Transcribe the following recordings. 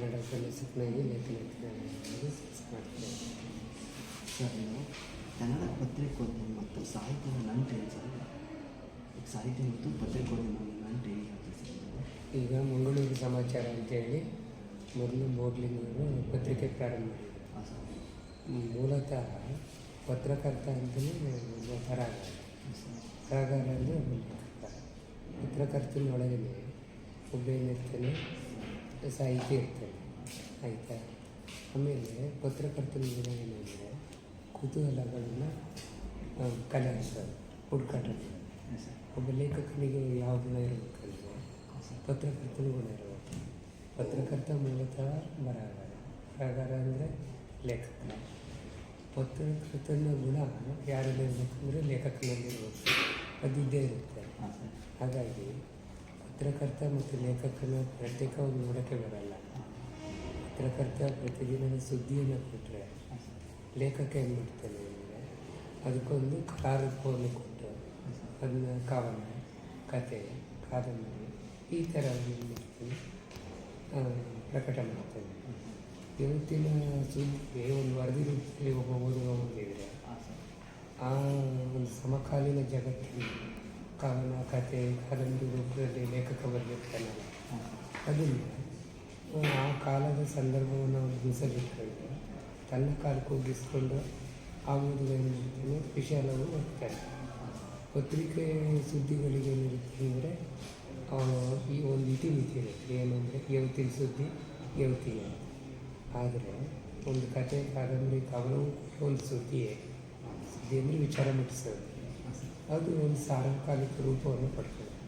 ಕನ್ನಡದಲ್ಲಿ ಸುಖನಾಗಿ ಲೇಖನ ಮಾಡ್ತಾರೆ ಸರ್ ನೀವು ಕನ್ನಡ ಪತ್ರಿಕೋದ್ಯಮ ಮತ್ತು ಸಾಹಿತ್ಯದ ನಂಟು ಸರ್ ಈಗ ಸಾಹಿತ್ಯ ಮತ್ತು ಪತ್ರಿಕೋದ್ಯಮ ನಂಟು ಹೇಗೆ ಈಗ ಮಂಗಳೂರು ಸಮಾಚಾರ ಅಂತೇಳಿ, ಮೊದಲು ಮೋಗ್ಲಿನವರು ಪತ್ರಿಕೆ ಪ್ರಾರಂಭ ಮಾಡಿದರು. ಸರ್ ಮೂಲತಃ ಪತ್ರಕರ್ತ ಅಂತಲೇ ಸರ್ ಬರಹಗಾರ ಅಂದರೆ ಪತ್ರಕರ್ತನೊಳಗಡೆ ಒಬ್ಬ ಏನಿರ್ತಾನೆ ಸಾಹಿತಿ ಇರ್ತೇನೆ ಆಯಿತಾ? ಆಮೇಲೆ ಪತ್ರಕರ್ತನ ದಿನ ಏನಂದರೆ ಕುತೂಹಲಗಳನ್ನು ಕಲೆ ಹುಡುಕಾಟ ಮಾಡೋದು. ಒಬ್ಬ ಲೇಖಕನಿಗೆ ಯಾವ ಗುಣ ಇರಬೇಕಂದ್ರೆ ಪತ್ರಕರ್ತನ ಗುಣ ಇರಬೇಕು. ಪತ್ರಕರ್ತ ಮೂಲತಃ ಬರಹಗಾರ. ಬರಹಗಾರ ಅಂದರೆ ಲೇಖಕ ಪತ್ರಕರ್ತನ ಗುಣ ಯಾರಲ್ಲಿ ಇರಬೇಕಂದ್ರೆ ಲೇಖಕನಲ್ಲಿರ್ಬೇಕು ಅದಿದ್ದೇ ಇರುತ್ತೆ. ಹಾಗಾಗಿ ಪತ್ರಕರ್ತ ಮತ್ತು ಲೇಖಕನ ಪ್ರತ್ಯೇಕವಾಗಿ ನೋಡೋಕ್ಕೆ ಬರಲ್ಲ. ಪತ್ರಕರ್ತ ಪ್ರತಿದಿನದ ಸುದ್ದಿಯನ್ನು ಕೊಟ್ಟರೆ ಲೇಖಕ ಏನು ಮಾಡ್ತಾನೆ ಅಂದರೆ ಅದಕ್ಕೊಂದು ಕಲಾರೂಪವನ್ನು ಕೊಟ್ಟು ಅದನ್ನ ಕವನ ಕತೆ, ಕಾದಂಬರಿ ಈ ಥರ ಪ್ರಕಟ ಮಾಡ್ತಾನೆ. ಇವತ್ತಿನ ಸುದ್ದಿ, ಒಂದು ವರದಿ ರೂಪದಲ್ಲಿ ಒಬ್ಬ ಓದುವ ಆ ಒಂದು ಸಮಕಾಲೀನ ಜಗತ್ತಿನ ಕವನ ಕತೆ ಕಾದಂಬರಿ ರೂಪದಲ್ಲಿ ಲೇಖಕ ಬರೆದಿರ್ತಾನಲ್ಲ ಅದನ್ನು, ಆ ಕಾಲದ ಸಂದರ್ಭವನ್ನು ಅವನು ಮೀಸಲಿಟ್ಕೊಂಡು ತನ್ನ ಕಾಲಕ್ಕೆ ಹೋಗಿಸ್ಕೊಂಡು ಆ ಓದುಗ ಏನು ಮಾಡ್ತಾನೆ ವಿಶಾಲವು ಹೋಗ್ತಾನೆ ಪತ್ರಿಕೆ ಸುದ್ದಿಗಳಿಗೆ ಏನಿರುತ್ತೆ ಅಂದರೆ ಈ ಒಂದು ಇತಿಮಿತಿ ಇರುತ್ತೆ. ಏನಂದರೆ ಯವತಿನ ಸುದ್ದಿ ಯವತಿಗೆ ಆದರೆ ಒಂದು ಕತೆ ಕಾದಂಬರಿ ಕವನವು ಒಂದು ಸುದ್ದಿಯೇ. ಸುದ್ದಿ ಅಂದರೆ ವಿಚಾರ ಮುಟ್ಟಿಸೋದು. ಅದು ಒಂದು ಸಾರ್ವಕಾಲಿಕ ರೂಪವನ್ನು ಪಡ್ಕೊಳ್ಳುತ್ತೆ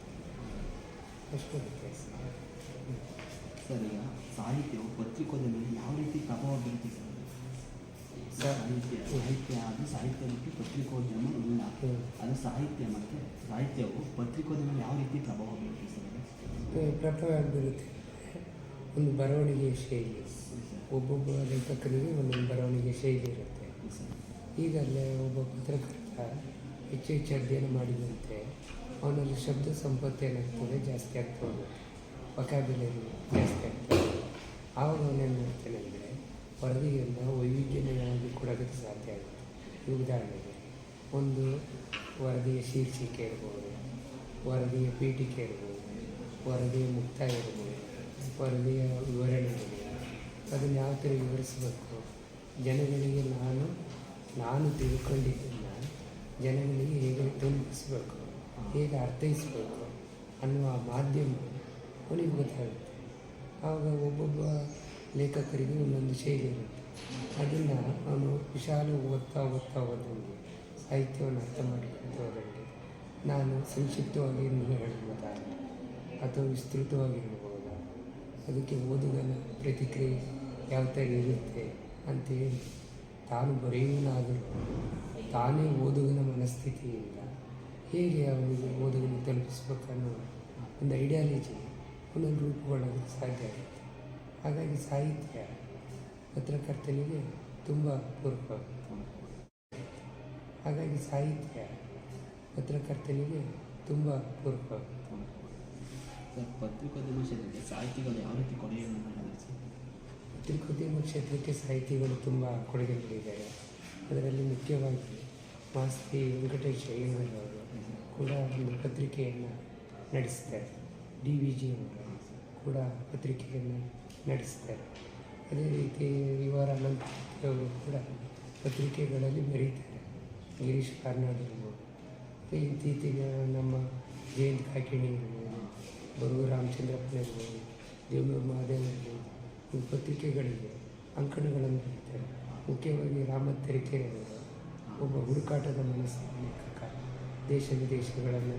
ಅಷ್ಟು ವ್ಯತ್ಯಾಸ. ಸರ್ ಈಗ ಸಾಹಿತ್ಯವು ಪತ್ರಿಕೋದ ಮೇಲೆ ಯಾವ ರೀತಿ ಪ್ರಭಾವ ಬೀರುತ್ತೆ ಸರ್ ಸರ್, ಸಾಹಿತ್ಯ ಸಾಹಿತ್ಯ ಅದು ಸಾಹಿತ್ಯ ಮತ್ತು ಪತ್ರಿಕೋದ್ಯಮ ಇಲ್ಲ. ಅದು ಸಾಹಿತ್ಯ ಮತ್ತು ಸಾಹಿತ್ಯವು ಪತ್ರಿಕೋದ ಮೇಲೆ ಯಾವ ರೀತಿ ಪ್ರಭಾವ ಬೀರುತ್ತೆ ಸರ್? ಪ್ರಭಾವ ಬೀರುತ್ತೆ. ಒಂದು ಬರವಣಿಗೆ ಶೈಲಿ. ಒಬ್ಬೊಬ್ಬ ಲೇಖಕರಿಗೆ ಒಂದೊಂದು ಬರವಣಿಗೆ ಶೈಲಿ ಇರುತ್ತೆ. ಈಗಲ್ಲೇ ಒಬ್ಬ ಪತ್ರಕರ್ತ ಹೆಚ್ಚು ಹೆಚ್ಚು ಅಧ್ಯಯನ ಮಾಡಿದಂತೆ ಅವನಲ್ಲಿ ಶಬ್ದ ಸಂಪತ್ತು ಏನಾಗ್ತದೆ ಜಾಸ್ತಿ ಆಗ್ತಾ ಹೋಗುತ್ತೆ ವಕಾಬಿಲರಿ ಜಾಸ್ತಿ ಆಗ್ತಾ ಆವಾಗ ಅವನೇನು ಮಾಡ್ತಾನೆ ಅಂದರೆ, ವರದಿಯನ್ನು ಕೊಡೋದಕ್ಕೆ ಸಾಧ್ಯ ಆಗುತ್ತೆ. ಉದಾಹರಣೆಗೆ, ಒಂದು ವರದಿಯ ಶೀರ್ಷಿಕೆ ಇರ್ಬೋದು, ವರದಿಯ ಪೀಠಿಕೆ ಇರ್ಬೋದು, ವರದಿಯ ಮುಕ್ತಾಯ ಇರ್ಬೋದು, ವರದಿಯ ವಿವರಣೆಗಳು ಅದನ್ನು ಯಾವ ಥರ ವಿವರಿಸಬೇಕು? ಜನಗಳಿಗೆ ನಾನು ನಾನು ತಿಳ್ಕೊಂಡಿದ್ದನ್ನು ಜನಗಳಿಗೆ ಹೇಗೆ ತಲುಪಿಸ್ಬೇಕು ಹೇಗೆ ಅರ್ಥೈಸ್ಬೇಕು ಅನ್ನುವ ಮಾಧ್ಯಮ ಅವನಿಗೆ ಗೊತ್ತಾಗುತ್ತೆ. ಆವಾಗ ಒಬ್ಬೊಬ್ಬ ಲೇಖಕರಿಗೆ ಒಂದೊಂದು ಶೈಲಿ ಇರುತ್ತೆ. ಅದನ್ನು ಅವನು ವಿಶಾಲ ಓದ್ತಾ ಓದ್ತಾ ಹೋದಂಗೆ ಸಾಹಿತ್ಯವನ್ನು ಅರ್ಥ ಮಾಡಿಕೊಳ್ತಾ ಹೋದಂಗೆ ನಾನು ಸಂಕ್ಷಿಪ್ತವಾಗಿ ಹೇಳ್ಬೋದಾ ಅಥವಾ ವಿಸ್ತೃತವಾಗಿ ಹೇಳ್ಬೋದಾ ಅದಕ್ಕೆ ಓದುಗನ ಪ್ರತಿಕ್ರಿಯೆ ಯಾವ ಥರ ಇರುತ್ತೆ ಅಂತೇಳಿ ತಾನು ಬರೆಯುವನಾದರೂ ತಾನೇ ಓದುಗನ ಮನಸ್ಥಿತಿಯಿಂದ ಹೇಗೆ ಅವನಿಗೆ ಓದುಗನ ತಲುಪಿಸ್ಬೇಕನ್ನೋ ಒಂದು ಐಡಿಯಾಲಜಿ ಒಂದೊಂದು ರೂಪುಗೊಳ್ಳೋದಕ್ಕೆ ಸಾಧ್ಯ ಆಗುತ್ತೆ. ಹಾಗಾಗಿ ಸಾಹಿತ್ಯ ಪತ್ರಕರ್ತನಿಗೆ ತುಂಬ ಪೂರಕ ಹಾಗಾಗಿ ಸಾಹಿತ್ಯ ಪತ್ರಕರ್ತನಿಗೆ ತುಂಬ ಪೂರಕ ಸರ್ ಪತ್ರಿಕೋದ್ಯಮ ಕ್ಷೇತ್ರಕ್ಕೆ ಸಾಹಿತಿಗಳು ಯಾವ ರೀತಿ ಕೊಡುಗೆಯನ್ನು ಪತ್ರಿಕೋದ್ಯಮ ಕ್ಷೇತ್ರಕ್ಕೆ ಸಾಹಿತಿಗಳು ತುಂಬ ಕೊಡುಗೆ ನೀಡಿದ್ದಾರೆ ಅದರಲ್ಲಿ ಮುಖ್ಯವಾಗಿ ಮಾಸ್ತಿ ವೆಂಕಟೇಶ್ ಅಯ್ಯಂಗಾರ್ ಅವರು ಕೂಡ ಒಂದು ಪತ್ರಿಕೆಯನ್ನು ನಡೆಸ್ತಾರೆ. ಡಿ ವಿ ಜಿ ಅವರು ಕೂಡ ಪತ್ರಿಕೆಯನ್ನು ನಡೆಸ್ತಾರೆ. ಅದೇ ರೀತಿ ಇವರ ಅನಂತವರು ಕೂಡ ಪತ್ರಿಕೆಗಳಲ್ಲಿ ಬರೀತಾರೆ. ಗಿರೀಶ್ ಕಾರ್ನಾಡ್ ಇರ್ಬೋದು. ಇತ್ತೀಚೆಗೆ ನಮ್ಮ ಜಯಂತ್ ಕಾಕಿಣಿ ಇರ್ಬೋದು, ಬರುವ ರಾಮಚಂದ್ರಪ್ಪನ ಇರ್ಬೋದು, ದೇವನೂರು ಮಹಾದೇವ ಪತ್ರಿಕೆಗಳಿಗೆ ಅಂಕಣಗಳನ್ನು ಬರೀತಾರೆ. ಮುಖ್ಯವಾಗಿ ರಾಮ ತೆರಿಕೆರೆಯವರು ಒಬ್ಬ ಹುಡುಕಾಟದ ಮನಸ್ಸಿನ ದೇಶ ವಿದೇಶಗಳನ್ನು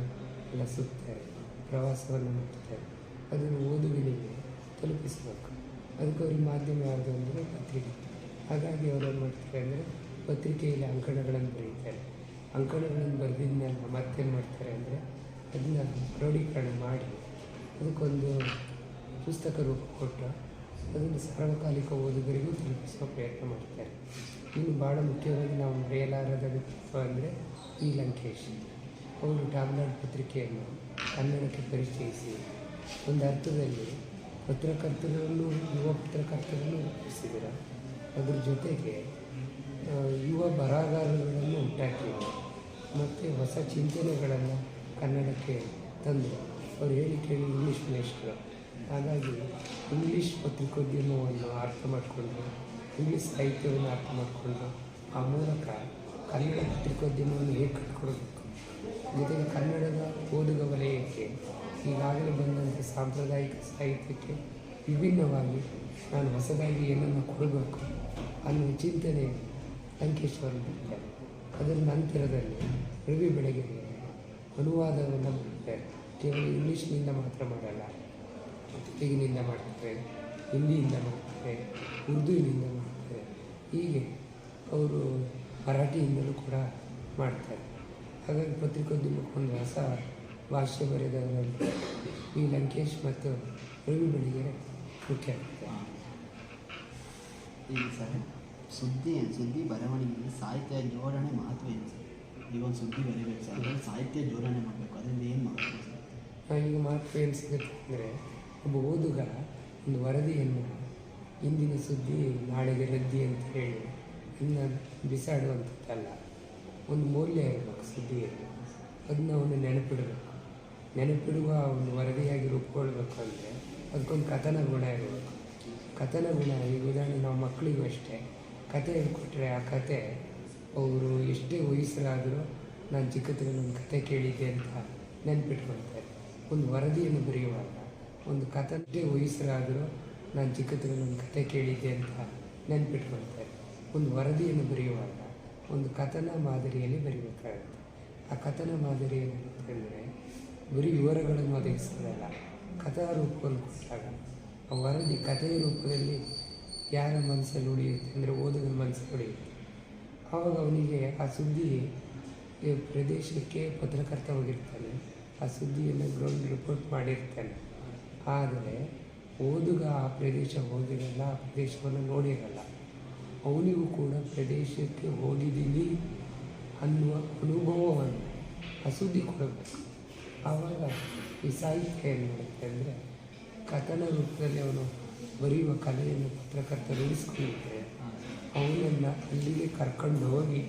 ಎಲ್ಲ ಸುತ್ತಾರೆ, ಪ್ರವಾಸವನ್ನು ಮಾಡ್ತಾರೆ ಅದನ್ನು ಓದುವಿನಿಗೆ ತಲುಪಿಸಬೇಕು. ಅದಕ್ಕೆ ಅವ್ರಿಗೆ ಮಾಧ್ಯಮ ಯಾವುದು ಅಂದರೆ ಪತ್ರಿಕೆ. ಹಾಗಾಗಿ ಏನು ಮಾಡ್ತಾರೆ ಅಂದರೆ ಪತ್ರಿಕೆಯಲ್ಲಿ ಅಂಕಣಗಳನ್ನು ಬರೀತಾರೆ. ಅಂಕಣಗಳನ್ನು ಬರೆದಿದ್ಮೇಲೆ ಮತ್ತೇನು ಮಾಡ್ತಾರೆ ಅಂದರೆ ಅದನ್ನ ಕ್ರೋಢೀಕರಣ ಮಾಡಿ, ಅದಕ್ಕೊಂದು ಪುಸ್ತಕ ರೂಪ ಕೊಟ್ಟು ಅದನ್ನು ಸಾರ್ವಕಾಲಿಕ ಓದುಗರಿಗೂ ತಲುಪಿಸುವ ಪ್ರಯತ್ನ ಮಾಡ್ತಾರೆ. ಇನ್ನು ಭಾಳ ಮುಖ್ಯವಾಗಿ ನಾವು ಮರೆಯಲಾರದ ವ್ಯಕ್ತಿತ್ವ ಅಂದರೆ ಪಿ. ಲಂಕೇಶ್. ಅವರು ಟಾಮ್ನಾಡ್ ಪತ್ರಿಕೆಯನ್ನು ಕನ್ನಡಕ್ಕೆ ಪರಿಚಯಿಸಿ, ಒಂದು ಅರ್ಥದಲ್ಲಿ ಪತ್ರಕರ್ತರನ್ನು, ಯುವ ಪತ್ರಕರ್ತರನ್ನು ರೂಪಿಸಿದರು. ಅದರ ಜೊತೆಗೆ ಯುವ ಬರಹಗಾರರುಗಳನ್ನು ಹುಟ್ಟಾಕಿದ್ರು ಮತ್ತು ಹೊಸ ಚಿಂತನೆಗಳನ್ನು ಕನ್ನಡಕ್ಕೆ ತಂದು ಅವ್ರು ಹೇಳಿ ಕೇಳಿ ಇಂಗ್ಲೀಷ್ ಮೇಷ್ಟ್ರು. ಹಾಗಾಗಿ ಇಂಗ್ಲೀಷ್ ಪತ್ರಿಕೋದ್ಯಮವನ್ನು ಅರ್ಥ ಮಾಡಿಕೊಂಡು, ಇಂಗ್ಲೀಷ್ ಸಾಹಿತ್ಯವನ್ನು ಅರ್ಥ ಮಾಡಿಕೊಂಡು ಆ ಮೂಲಕ ಕನ್ನಡ ಪತ್ರಿಕೋದ್ಯಮವನ್ನು ಹೇಗೆ ಕಟ್ಕೊಡಬೇಕು ಜೊತೆಗೆ ಕನ್ನಡದ ಓದುಗ ವಲಯಕ್ಕೆ ಈಗಾಗಲೇ ಬಂದಂಥ ಸಾಂಪ್ರದಾಯಿಕ ಸಾಹಿತ್ಯಕ್ಕೆ ವಿಭಿನ್ನವಾಗಿ ನಾನು ಹೊಸದಾಗಿ ಏನನ್ನು ಕೊಡಬೇಕು ಅನ್ನುವ ಚಿಂತನೆ ಲಂಕೇಶ್ವರ ಬಿಡ್ತಾರೆ ಅದರ ನಂತರದಲ್ಲಿ ರವಿ ಬೆಳಗೆರೆ ಅನುವಾದವನ್ನು ಮಾಡ್ತಾರೆ ಕೇವಲ ಇಂಗ್ಲೀಷ್ನಿಂದ ಮಾತ್ರ ಮಾಡಲ್ಲ ತೆಲುಗಿನಿಂದ ಮಾಡ್ತಾರೆ ಹಿಂದಿಯಿಂದ ಮಾಡ್ತಾರೆ ಉರ್ದುವಿನಿಂದ ಮಾಡ್ತಾರೆ. ಹೀಗೆ ಅವರು ಮರಾಠಿಯಿಂದಲೂ ಕೂಡ ಮಾಡ್ತಾರೆ. ಹಾಗಾಗಿ ಪತ್ರಿಕೋದ್ಯಮಕ್ಕೆ ಒಂದು ಹೊಸ ಭಾಷೆ ಬರೆದವರಲ್ಲಿ ಈ ಲಂಕೇಶ್ ಮತ್ತು ರವಿ ಬೆಳಿಗೆರೆ ಮುಖ್ಯ ಈಗ ಸರ್ ಸುದ್ದಿ ಸುದ್ದಿ ಬರವಣಿಗೆಯಲ್ಲಿ ಸಾಹಿತ್ಯ ಜೋಡಣೆ ಮಹತ್ವ ಏನು ಸರ್? ಈಗ ಒಂದು ಸುದ್ದಿ ಬರೀಬೇಕು ಸರ್ ಸಾಹಿತ್ಯ ಜೋಡಣೆ ಮಾಡಬೇಕು ಅದರಿಂದ ಏನು ಮಾಡಬೇಕು ಸರ್? ಈಗ ಮಹತ್ವ ಏನು ಸಿಗುತ್ತೆ ಅಂದರೆ ಒಬ್ಬ ಓದುಗ ಒಂದು ವರದಿಯನ್ನು ಇಂದಿನ ಸುದ್ದಿ, ನಾಳೆಗೆ ರದ್ದಿ ಅಂತ ಹೇಳಿ ಇನ್ನು ಬಿಸಾಡುವಂಥದ್ದಲ್ಲ. ಒಂದು ಮೌಲ್ಯ ಇರಬೇಕು ಸುದ್ದಿಯಲ್ಲಿ. ಅದನ್ನ ಅವನು ನೆನಪಿಡಬೇಕು. ನೆನಪಿಡುವ ಒಂದು ವರದಿಯಾಗಿ ರೂಪ್ಕೊಳ್ಬೇಕು ಅಂದರೆ ಅದಕ್ಕೊಂದು ಕಥನ ಗುಣ ಇರಬೇಕು. ಕಥನ ಗುಣ ಈಗ ಉದಾಹರಣೆ ನಾವು ಮಕ್ಕಳಿಗೂ ಅಷ್ಟೇ. ಕತೆ ಹೇಳ್ಕೊಟ್ರೆ ಆ ಕತೆ ಅವರು ಎಷ್ಟೇ ವಯಸ್ಸರಾದರೂ ನಾನು ಚಿಕ್ಕತ್ತಿಗೆ ಒಂದು ಕತೆ ಕೇಳಿದ್ದೆ ಅಂತ ನೆನಪಿಟ್ಕೊಳ್ತಾರೆ. ಒಂದು ವರದಿಯನ್ನು ಬರೆಯುವಾಗ ಒಂದು ಕಥೆ ವಯಸ್ಸರಾದರೂ ನಾನು ಚಿಕ್ಕತ್ತಿಗೆ ಒಂದು ಕತೆ ಕೇಳಿದ್ದೆ ಅಂತ ನೆನ್ಪಿಟ್ಕೊಳ್ತಾರೆ. ಒಂದು ವರದಿಯನ್ನು ಬರೆಯುವಾಗ ಒಂದು ಕಥನ ಮಾದರಿಯಲ್ಲಿ ಬರೀಬೇಕಾಗುತ್ತೆ. ಆ ಕಥನ ಮಾದರಿ ಏನಂತಂದರೆ ಬರೀ ವಿವರಗಳನ್ನು ಒದಗಿಸೋದಲ್ಲ ಕಥಾ ರೂಪವನ್ನು ಕೊಟ್ಟಾಗ ಆ ವರದಿ ಕಥೆಯ ರೂಪದಲ್ಲಿ ಯಾರ ಮನಸ್ಸಲ್ಲಿ ಉಳಿಯುತ್ತೆ ಅಂದರೆ ಓದಿದ ಮನಸ್ಸಲ್ಲಿ ಉಳಿಯುತ್ತೆ. ಆವಾಗ ಅವನಿಗೆ ಆ ಸುದ್ದಿ ಪ್ರದೇಶಕ್ಕೆ ಪತ್ರಕರ್ತ ಹೋಗಿರ್ತಾನೆ, ಆ ಸುದ್ದಿಯನ್ನು ಗ್ರೌಂಡ್ ರಿಪೋರ್ಟ್ ಮಾಡಿರ್ತಾನೆ. ಆದರೆ ಓದುಗ ಆ ಪ್ರದೇಶ ಹೋಗಿರಲ್ಲ, ಆ ಪ್ರದೇಶವನ್ನು ನೋಡಿರಲ್ಲ. ಅವನಿಗೂ ಕೂಡ ಪ್ರದೇಶಕ್ಕೆ ಹೋಗಿದ್ದೀನಿ ಅನ್ನುವ ಅನುಭವವನ್ನು ಆ ಸುದ್ದಿ ಕೊಡಬೇಕು. ಆವಾಗ ಈ ಸಾಹಿತ್ಯ ಏನು ಮಾಡುತ್ತೆ ಅಂದರೆ, ಕಥನ ರೂಪದಲ್ಲಿ ಅವನು ಬರೆಯುವ ಕಲೆಯನ್ನು ಪತ್ರಕರ್ತ ರೂಢಿಸ್ಕೊಂಡಿದ್ದರೆ ಅವನನ್ನು ಅಲ್ಲಿಗೆ ಕರ್ಕೊಂಡು ಹೋಗಿ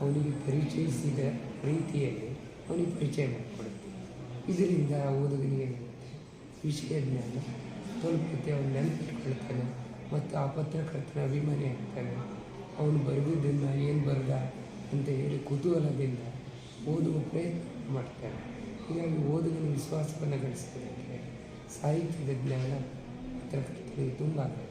ಅವನಿಗೆ ಪರಿಚಯಿಸಿದ ರೀತಿಯಲ್ಲಿ ಅವನಿಗೆ ಪರಿಚಯ ಮಾಡಿಕೊಡುತ್ತೆ. ಇದರಿಂದ ಓದುಗನಿಗೆ ಏನಾಗುತ್ತೆ ವಿಷಯ ಜ್ಞಾನ ತಲುಪುತ್ತೆ ಅವನು ನೆನಪಿಟ್ಕೊಳ್ತಾನೆ ಮತ್ತು ಆ ಪತ್ರಕರ್ತನ ಅಭಿಮಾನಿ ಆಗ್ತಾನೆ. ಅವನು ಬರೆದಿದ್ದನ್ನು ಏನು ಬರೆದ ಅಂತ ಹೇಳಿ ಕುತೂಹಲದಿಂದ ಓದುವ ಪ್ರಯತ್ನ ಮಾಡ್ತಾನೆ. ಹೀಗಾಗಿ ಓದುಗನ ವಿಶ್ವಾಸವನ್ನು ಗಳಿಸೋದಕ್ಕೆ ಸಾಹಿತ್ಯದ ಜ್ಞಾನ ಪತ್ರಕರ್ತನಿಗೆ ತುಂಬ ಆಗುತ್ತೆ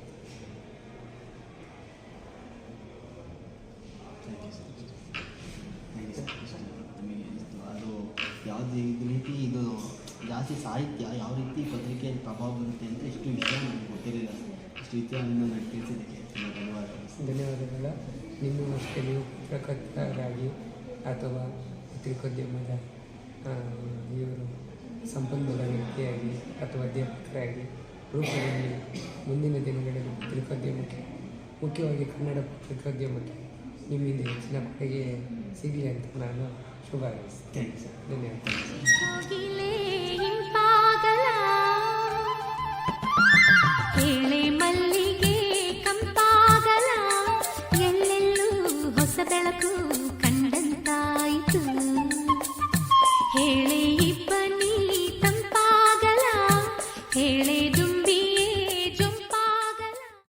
ಅದು ಯಾವುದು ರೀತಿ ಇದು ಜಾಸ್ತಿ ಸಾಹಿತ್ಯ ಯಾವ ರೀತಿ ಪತ್ರಿಕೆಯಲ್ಲಿ ಪ್ರಭಾವ ಬೀರುತ್ತೆ ಅಂತ ಇಷ್ಟು ವಿಷಯ ನನಗೆ ಗೊತ್ತಿರಲಿಲ್ಲ. ಇಷ್ಟು ವಿಷಯವನ್ನು ನನಗೆ ತಿಳಿಸಿದ್ದಕ್ಕೆ ತುಂಬ ಧನ್ಯವಾದಗಳು. ಸರ್ ಧನ್ಯವಾದಗಳು. ನಿಮ್ಮ ಅಷ್ಟೇ ನೀವು ಪತ್ರಕರ್ತರಾಗಿ ಅಥವಾ ಪತ್ರಿಕೋದ್ಯಮದ ಇವರು ಸಂಪನ್ಮೂಲ ವ್ಯಕ್ತಿಯಾಗಿ ಅಥವಾ ಅಧ್ಯಾಪಕರಾಗಿ ರೂಪದಲ್ಲಿ ಮುಂದಿನ ದಿನಗಳಲ್ಲಿ ಪತ್ರಿಕೋದ್ಯಮಕ್ಕೆ ಮುಖ್ಯವಾಗಿ ಕನ್ನಡ ಪತ್ರಿಕೋದ್ಯಮಕ್ಕೆ ನಿಮ್ಮಿಂದ ಹೆಚ್ಚಿನ ಕೊಡುಗೆ ಸಿಗಲಿ ಅಂತ ನಾನು ಶುಭ ಹಾರೈಸ್ತೇನೆ ಥ್ಯಾಂಕ್ ಯು ಸರ್. ಧನ್ಯವಾದ ಕೇಳಿ